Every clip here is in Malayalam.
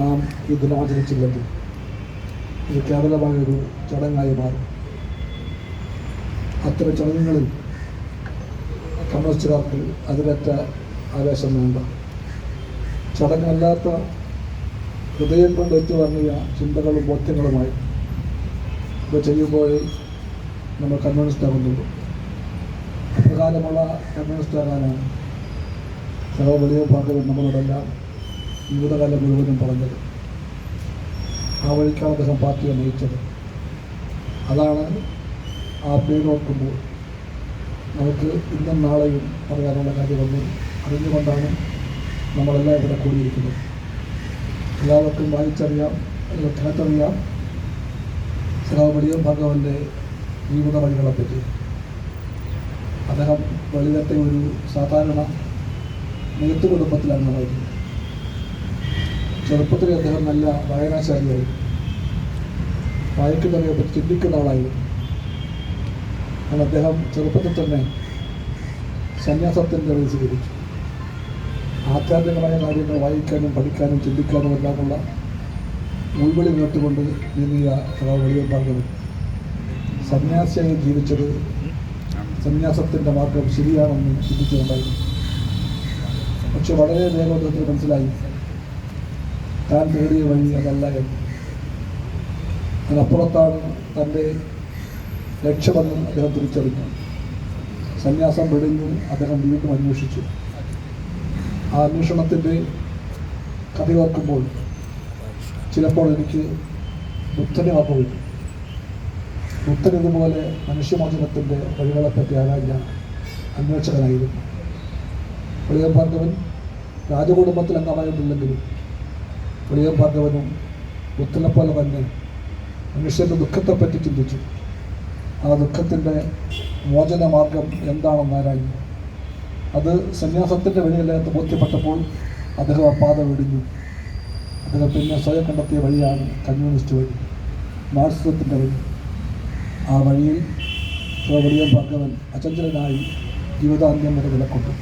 നാം ഈ ദിനാചരിച്ചില്ലെങ്കിൽ ഇത് കേവലമായൊരു ചടങ്ങായി മാറും. അത്തരം ചടങ്ങുകളിൽ കമ്മ്യൂണിസ്റ്റുകാർക്ക് അതിലറ്റ ആവേശം വേണ്ട. ചടങ്ങല്ലാത്ത ഹൃദയം കൊണ്ട് ഏറ്റുവാങ്ങിയ ചിന്തകളും ബോധ്യങ്ങളുമായി ഇത് ചെയ്യുമ്പോഴേ നമ്മൾ കമ്മ്യൂണിസ്റ്റ് ആകുന്നുള്ളൂ അപ്രകാരമുള്ള കമ്മ്യൂണിസ്റ്റ് ആകാനാണ് സർവ വലിയ ഭാഗവും നമ്മളോടെല്ലാം ജീവിതകാലം മുഴുവനും പറഞ്ഞത്. ആ വഴിക്കാണ് അദ്ദേഹം പാർട്ടിയെ നയിച്ചത് അതാണ് ആ പേരോർക്കുമ്പോൾ നമുക്ക് ഇന്നും നാളെയും പറയാനുള്ള കാര്യമൊന്നും അറിഞ്ഞുകൊണ്ടാണ് നമ്മളെല്ലാം ഇവിടെ കൂടിയിരിക്കുന്നത്. എല്ലാവർക്കും വായിച്ചറിയാം അല്ലെങ്കിൽ കേട്ടറിയാം. സഹാബലിയ ഭഗവന്റെ ജീവിത വഴികളെപ്പറ്റി. അദ്ദേഹം വെളിതത്തെ ഒരു സാധാരണ നെയ്ത്ത് കുടുംബത്തിലാണ് അംഗമായിരുന്നു ചെറുപ്പത്തിൽ അദ്ദേഹം നല്ല വായനാശാലിയായി. വായിക്കുന്നവരെ പറ്റി ചിന്തിക്കുന്ന ആളായി. അദ്ദേഹം ചെറുപ്പത്തിൽ തന്നെ സന്യാസത്തിന്റെ വഴി സ്വീകരിച്ചു. ആധ്യാത്മികമായ കാര്യങ്ങൾ വായിക്കാനും പഠിക്കാനും ചിന്തിക്കാനും എല്ലാമുള്ള ഉൾവിളി നേട്ടുകൊണ്ട് നീങ്ങിയ വലിയ ഭാഗം സന്യാസിയായി ജീവിച്ചത് സന്യാസത്തിന്റെ മാർഗം ശരിയാണെന്ന് ചിന്തിച്ചുകൊണ്ടായിരുന്നു. പക്ഷെ വളരെ വേഗത്തിൽ മനസ്സിലായി. താൻ നേടിയ വഴി അതല്ല എന്ന് അതിനപ്പുറത്താണ് തന്റെ ലക്ഷ്യമെന്ന് അദ്ദേഹം തിരിച്ചറിഞ്ഞു. സന്യാസം വെടിഞ്ഞ് അദ്ദേഹം വീണ്ടും അന്വേഷിച്ചു. ആ അന്വേഷണത്തിന്റെ കഥ ഓർക്കുമ്പോൾ ചിലപ്പോൾ എനിക്ക് ബുദ്ധനെ ഓർമ്മ വരും ബുദ്ധൻ ഇതുപോലെ മനുഷ്യമോചനത്തിന്റെ വഴികളെപ്പറ്റി ആരാഞ്ഞ അന്വേഷകനായിരുന്നു. വെളിയം പറഞ്ഞവൻ രാജകുടുംബത്തിൽ അംഗമായിട്ടില്ലെങ്കിലും വെളിയം ഭാർഗവനും ബുദ്ധനെ പോലെ തന്നെ മനുഷ്യന്റെ ദുഃഖത്തെപ്പറ്റി ചിന്തിച്ചു. ആ ദുഃഖത്തിന്റെ മോചന മാർഗം എന്താണെന്ന് ആരാഞ്ഞു? അത് സന്യാസത്തിന്റെ വഴിയല്ലാത്ത ബോധ്യപ്പെട്ടപ്പോൾ അദ്ദേഹം ആ പാത വെടിഞ്ഞു. അദ്ദേഹം പിന്നെ സ്വയം കണ്ടെത്തിയ വഴിയാണ് കമ്മ്യൂണിസ്റ്റ് വഴി മാർക്സിസത്തിന്റെ വഴി. ആ വഴിയിൽ വലിയ ഭഗവൻ അചഞ്ചലനായി ജീവിതാന്ത്യം വരെ നിലക്കൊണ്ടു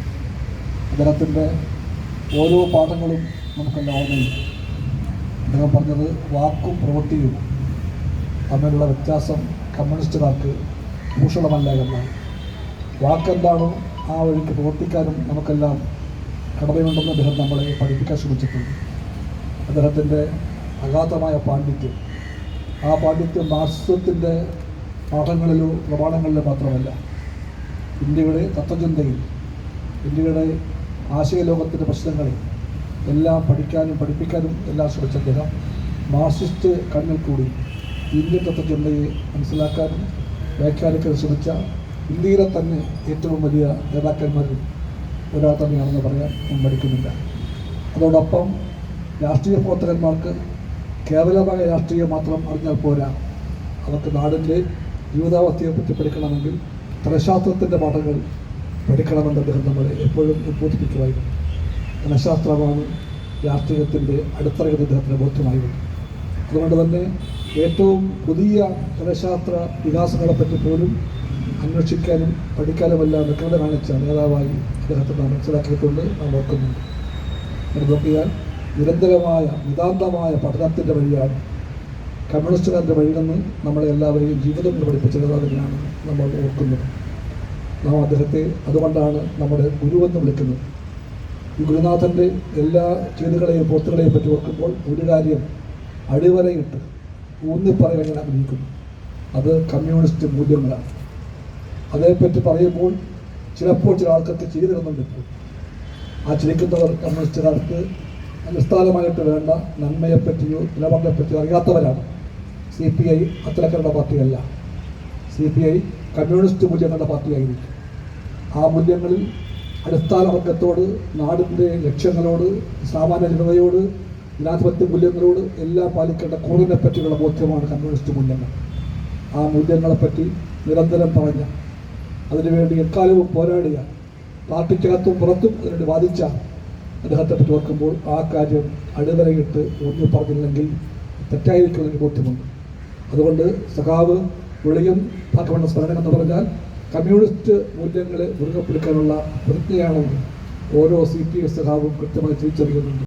അദ്ദേഹത്തിന്റെ ഓരോ പാഠങ്ങളും നമുക്കെല്ലാം ഓർമ്മയുണ്ട് അദ്ദേഹം പറഞ്ഞത് വാക്കും പ്രവൃത്തിയും തമ്മിലുള്ള വ്യത്യാസം കമ്മ്യൂണിസ്റ്റുകാർക്ക് ഭൂഷണമല്ല എന്നാണ്. വാക്കെന്താണോ ആ വഴിക്ക് പ്രവർത്തിക്കാനും നമുക്കെല്ലാം കടമയുണ്ടെന്ന് അദ്ദേഹം നമ്മളെ പഠിപ്പിക്കാൻ ശ്രമിച്ചിട്ടുണ്ട്. അദ്ദേഹത്തിന്റെ അഗാധമായ പാണ്ഡിത്യം. ആ പാണ്ഡിത്യം മാർക്സിസത്തിന്റെ പാഠങ്ങളിലോ പ്രമാണങ്ങളിലോ മാത്രമല്ല ഇന്ത്യയുടെ തത്വചിന്തയിൽ ഇന്ത്യയുടെ ആശയലോകത്തിന്റെ പ്രശ്നങ്ങളിൽ എല്ലാം പഠിക്കാനും പഠിപ്പിക്കാനും എല്ലാം ശ്രമിച്ച അദ്ദേഹം മാർസിസ്റ്റ് കണ്ണിൽ കൂടി ഇന്ത്യൻ തത്വചിന്തയെ മനസ്സിലാക്കാനും വ്യാഖ്യാനിക്കാൻ ശ്രമിച്ച ഇന്ത്യയിലെ തന്നെ ഏറ്റവും വലിയ നേതാക്കന്മാരിൽ ഒരാൾ തന്നെയാണെന്ന് പറയാൻ ഞാൻ മടിക്കുന്നില്ല. അതോടൊപ്പം രാഷ്ട്രീയ പ്രവർത്തകന്മാർക്ക് കേവലമായ രാഷ്ട്രീയം മാത്രം അറിഞ്ഞാൽ പോരാ. അവർക്ക് നാടിന്റെ ജീവിതാവസ്ഥയെ പറ്റി പഠിക്കണമെങ്കിൽ തലശാസ്ത്രത്തിന്റെ പാഠങ്ങൾ പഠിക്കണമെന്ന് അദ്ദേഹം നമ്മളെ എപ്പോഴും ഉദ്ബോധിപ്പിക്കുമായിരുന്നു. ധനശാസ്ത്രമാണ് രാഷ്ട്രീയത്തിന്റെ അടിത്തറയെന്ന് ഇദ്ദേഹത്തിന് ബോധ്യമായിരുന്നു അതുകൊണ്ട് തന്നെ ഏറ്റവും പുതിയ ധനശാസ്ത്ര വികാസങ്ങളെപ്പറ്റി പോലും അന്വേഷിക്കാനും പഠിക്കാനുമെല്ലാം വ്യക്തത കാണിച്ച നേതാവായി അദ്ദേഹത്തെ നാം മനസ്സിലാക്കിയിട്ടുണ്ട് നാം ഓർക്കുന്നുണ്ട്. എന്ന് നോക്കിയാൽ നിരന്തരമായ നിതാന്തമായ പഠനത്തിന്റെ വഴിയാണ് കമ്മ്യൂണിസ്റ്റുകാരുടെ വഴിയെന്ന് നമ്മളെ എല്ലാവരെയും ജീവിതം കൊണ്ട് പഠിപ്പിച്ച നേതാവിനെയാണ് നമ്മൾ ഓർക്കുന്നത്. നാം അദ്ദേഹത്തെ അതുകൊണ്ടാണ് നമ്മുടെ ഗുരുവെന്ന് വിളിക്കുന്നത്. ഗുരുനാഥന്റെ എല്ലാ ചെയ്തുകളെയും പോത്തുകളെയും പറ്റി ഓർക്കുമ്പോൾ ഒരു കാര്യം അടിവരയിട്ട് ഊന്നി പറയാൻ ഞാൻ ആഗ്രഹിക്കുന്നു. അത് കമ്മ്യൂണിസ്റ്റ് മൂല്യങ്ങളാണ്. അതേപ്പറ്റി പറയുമ്പോൾ ചിലപ്പോൾ ചില ആൾക്കാർക്ക് ചെയ്തിരുന്നുണ്ട് ഇപ്പോൾ. ആ ചിരിക്കുന്നവർ കമ്മ്യൂണിസ്റ്റുകാർക്ക് അടിസ്ഥാനമായിട്ട് വേണ്ട നന്മയെപ്പറ്റിയോ നിലപാടിനെപ്പറ്റിയോ അറിയാത്തവരാണ്. സി പി ഐ അത്തരക്കാരുടെ പാർട്ടിയല്ല. സി പി ഐ കമ്മ്യൂണിസ്റ്റ് മൂല്യങ്ങളുടെ പാർട്ടിയായിരിക്കും. ആ മൂല്യങ്ങളിൽ അടിസ്ഥാന വർഗത്തോട് നാടിന്റെ ലക്ഷ്യങ്ങളോട് സാമാന്യ ജനതയോട് ജനാധിപത്യ മൂല്യങ്ങളോട് എല്ലാം പാലിക്കേണ്ട കുറവിനെ പറ്റിയുള്ള ബോധ്യമാണ് കമ്മ്യൂണിസ്റ്റ് മൂല്യങ്ങൾ. ആ മൂല്യങ്ങളെപ്പറ്റി നിരന്തരം പറഞ്ഞ അതിനുവേണ്ടി എക്കാലവും പോരാടിയ പാർട്ടിക്കകത്തും പുറത്തും അതിനുവേണ്ടി വാദിച്ച അദ്ദേഹത്തെ പറ്റി ഓർക്കുമ്പോൾ ആ കാര്യം അടിവരയിട്ട് ഊന്നി പറഞ്ഞില്ലെങ്കിൽ തെറ്റായിരിക്കുമെന്ന് എനിക്ക് ബോധ്യമുണ്ട്. അതുകൊണ്ട് സഖാവ് വിളിയും ഭാഗവണ്ണ സ്മരണം എന്ന് പറഞ്ഞാൽ കമ്മ്യൂണിസ്റ്റ് മൂല്യങ്ങളെ മുറുകെ പിടിക്കാനുള്ള പ്രതിജ്ഞയാണെന്ന് ഓരോ സി പി എസ് സഖാവും കൃത്യമായി തിരിച്ചറിയുന്നുണ്ട്.